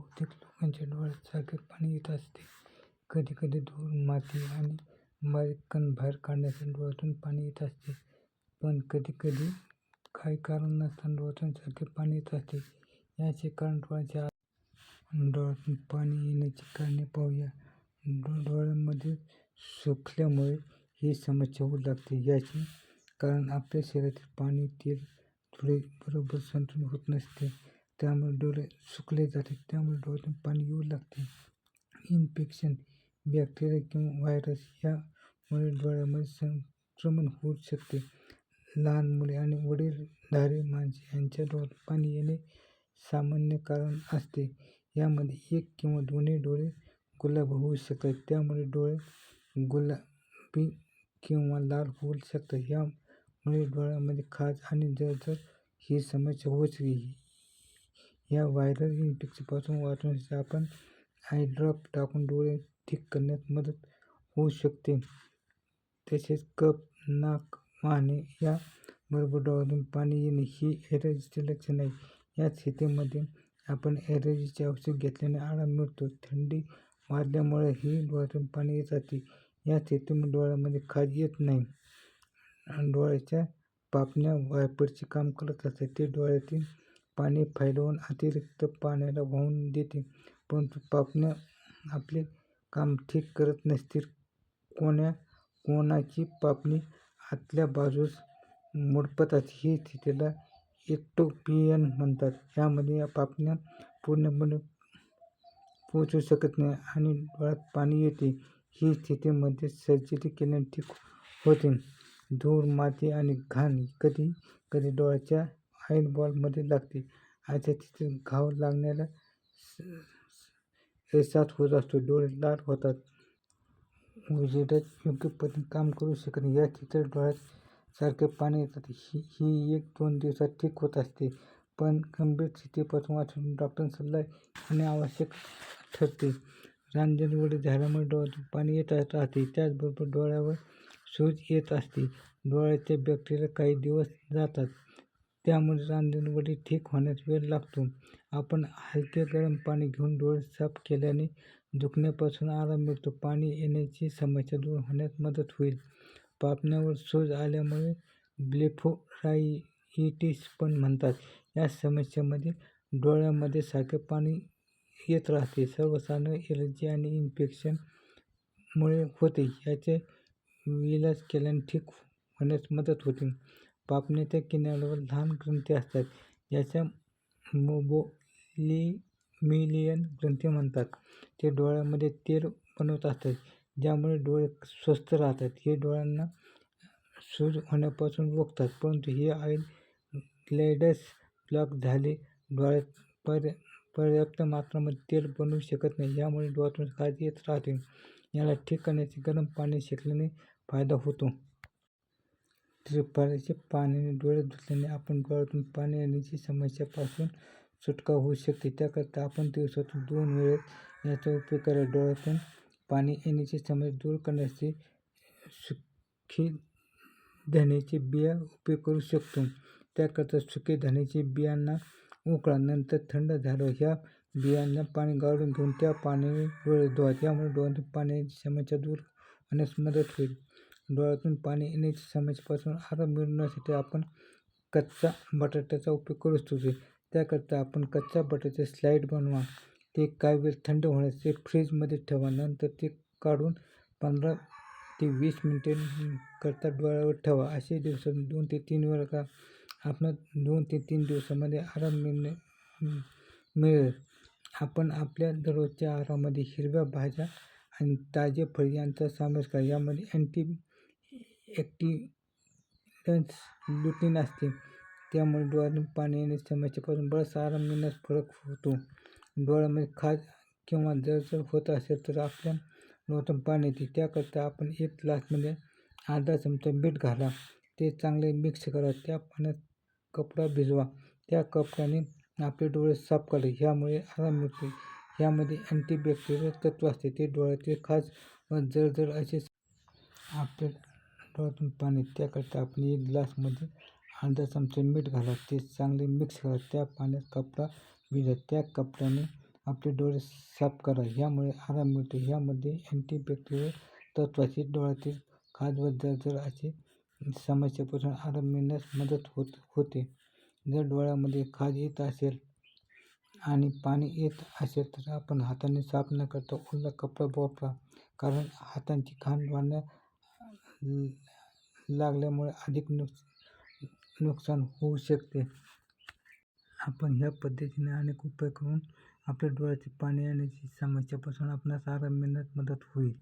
बहुतेक लोकांच्या डोळ्यात सारखे पाणी येत असते. कधी-कधी धूळ, माती आणि बारीक कण बाहेर काढण्यासाठी डोळ्यातून पाणी येत असते. पण कधी-कधी काही कारण नसताना डोळ्यातून सारखे पाणी येत असते. याचे कारण डोळ्याच्या डोळ्यातून पाणी येण्याची कारणे पाहूया. डोळ्यांमध्ये सुकल्यामुळे ही समस्या होऊ लागते. याचे कारण आपल्या शरीरातील पाणी, तेल, धुळे बरोबर संतुलन होत नसते. त्यामुळे डोळे सुकले जातात. त्यामुळे डोळ्यातून पाणी येऊ लागते. इन्फेक्शन, बॅक्टेरिया किंवा व्हायरस यामुळे डोळ्यांमध्ये संक्रमण होऊ शकते. लहान मुले आणि वडीलधारी माणसे यांच्या डोळ्यातून पाणी येणे सामान्य कारण असते. यामध्ये एक किंवा दोन्ही डोळे गुलाबी होऊ शकतात. त्यामुळे डोळे गुलाबी किंवा लाल होऊ शकतात. यामुळे डोळ्यांमध्ये खाज आणि जळजळ ही समस्या होऊ शकते. या व्हायरल इन्फेक्शनपासून वाचण्यासाठी आपण आय ड्रॉप टाकून डोळे ठीक करण्यात मदत होऊ शकते. तसेच कप नाक वाहणे याबरोबर डोळ्यातून पाणी येणे ही ॲलर्जीचे लक्षण आहे. या स्थितीमध्ये आपण ॲलर्जीचे औषध घेतल्याने आराम मिळतो. थंडी वाजल्यामुळेही डोळ्यातून पाणी येत जाते या स्थितीमुळे डोळ्यामध्ये खाज येत नाही. डोळ्याच्या पापण्या वायपरचे काम करत असतात. ते डोळ्यातील पाणी फैलावून अतिरिक्त पाण्याला वाहून देते. परंतु पापण्या आपले काम ठीक करत नसतील. कोणाकोणाची पापणी आतल्या बाजूस मुडपतात ही स्थितीला एक्टोपियन म्हणतात. यामध्ये पापण्या पूर्णपणे पोचू शकत नाही आणि डोळ्यात पाणी येते. ही स्थिती मध्ये सर्जरी केल्याने ठीक होते. धूळ, माती आणि घाण कधी कधी डोळ्याच्या आयबॉलमध्ये लागते. अशा तिथे घाव लागण्याला रसात होत असतो. डोळे लाल होतात. उजेडात योग्य पद्धतीने काम करू शकत या चित्र डोळ्यात सारखे पाणी येत असते. ही एक दोन दिवसात ठीक होत असते. पण गंभीर स्थितीपासून वाचून डॉक्टर सल्ला घेणे आवश्यक ठरते. रांजणवडी झाल्यामुळे डोळ्यातून पाणी येत राहते. त्याचबरोबर डोळ्यावर सूज येत असते. डोळ्याच्या बॅक्टेरिया काही दिवस जातात. त्यामुळे रांजणवडी ठीक होण्यास वेळ लागतो. आपण हलके गरम पाणी घेऊन डोळे साफ केल्याने दुखण्यापासून आराम मिळतो. पाणी येण्याची समस्या दूर होण्यास मदत होईल. पापण्यांवर सूज आल्यामुळे ब्लेफाराइटिस पण म्हणतात. या समस्येमध्ये डोळ्यांमध्ये सारखे पाणी येत राहते. सर्वसाधारण एलर्जी आणि इन्फेक्शन मुळे होते. याचा इलाज केल्याने ठीक होण्यास मदत होते. पापण्याच्या किनाऱ्यावर लहान ग्रंथी असतात. ज्यांना मेबॅलिमियन ग्रंथी म्हणतात. ते डोळ्यांमध्ये तेल बनवत असतात. ज्यामुळे डोळे स्वस्थ राहतात. हे डोळ्यांना सूज होण्यापासून रोखतात. परंतु हे आईल ग्लॅण्ड्स ब्लॉक झाले डोळ्यात पर्याप्त मात्रामध्ये तेल बनवू शकत नाही. यामुळे डोळ्यातून खाज येत राहते. याला ठीक करण्यासाठी गरम पाण्याने शेकल्याने फायदा होतो. त्रिफळाच्या पाण्याने डोळे धुतल्याने आपण डोळ्यातून पाणी येण्याची समस्येपासून सुटका होऊ शकते. त्याकरिता आपण दिवसातून दोन वेळेस याचा उपयोग करावा. डोळ्यातून पाणी येण्याची समस्या दूर करण्यासाठी सुके धण्याचे बिया उपयोग करू शकतो. त्याकरिता सुके धण्याच्या बियांना उकळा. नंतर थंड झाल्यावर ह्या बियांना पाणी गाळून घेऊन त्या पाण्याने डोळे धुवा. यामुळे डोळ्यातून पाणी येण्याची समस्या दूर होण्यास मदत होईल. डोळ्यातून पाणी येण्याच्या समस्येपासून आराम मिळवण्यासाठी आपण कच्चा बटाट्याचा उपयोग करू शकतो. त्याकरता आपण कच्च्या बटाट्याचे स्लाईड बनवा. ते काही वेळ थंड होण्यासाठी फ्रीजमध्ये ठेवा. नंतर ते काढून पंधरा ते वीस मिनिटांकरिता डोळ्यावर ठेवा. असे दिवसातून दोन ते तीन वेळा का आपण दोन ते तीन दिवसामध्ये आराम मिळणे मिळेल. आपण आपल्या दररोजच्या आहारामध्ये हिरव्या भाज्या आणि ताजे फळ यांचा समावेश करा. यामध्ये अँटी ॲक्टिन्स लुटीन असते. त्यामुळे डोळ्यातून पाणी येण्याच्या समस्येपासून बराचसा आराम मिळण्यास फरक होतो डोळ्यामध्ये खाज किंवा जळजळ होत असेल तर आपल्या डोळ्यातून पाणी येते. त्याकरता आपण एक ग्लासमध्ये अर्धा चमचा मीठ घाला. ते चांगले मिक्स करा. त्या पाण्यात कपडा भिजवा. त्या कपड्याने आपले डोळे साफ करा. ह्यामुळे आराम मिळतो. ह्यामध्ये अँटीबॅक्टेरियल तत्व असते. ते डोळ्यातील खाज व जळजळ असे आपल्या डोळ्यातून पाणी त्याकरता आपण एक ग्लासमध्ये अर्धा चमचा मीठ घाला. ते चांगले मिक्स करा. त्या पाण्यात कपडा भिजा त्या कपड्याने आपले डोळे साफ करा यामुळे आराम मिळतो यामध्ये अँटीबॅक्टेरियल तत्वाचे डोळ्यातील खाज व जर असे समस्येपासून आराम मिळण्यास मदत होत होते जर डोळ्यामध्ये खाज येत असेल आणि पाणी येत असेल तर आपण हाताने साफ न करता ओला कपडा वापरा कारण हातांची खाण वाढण्या लागल्यामुळे अधिक नुक नुकसान होऊ शकते. आपण ह्या पद्धतीने अनेक उपाय करून आपल्या डोळ्याचे पाणी येण्याची समस्येपासून आपणास आराम मिळण्यास मदत होईल.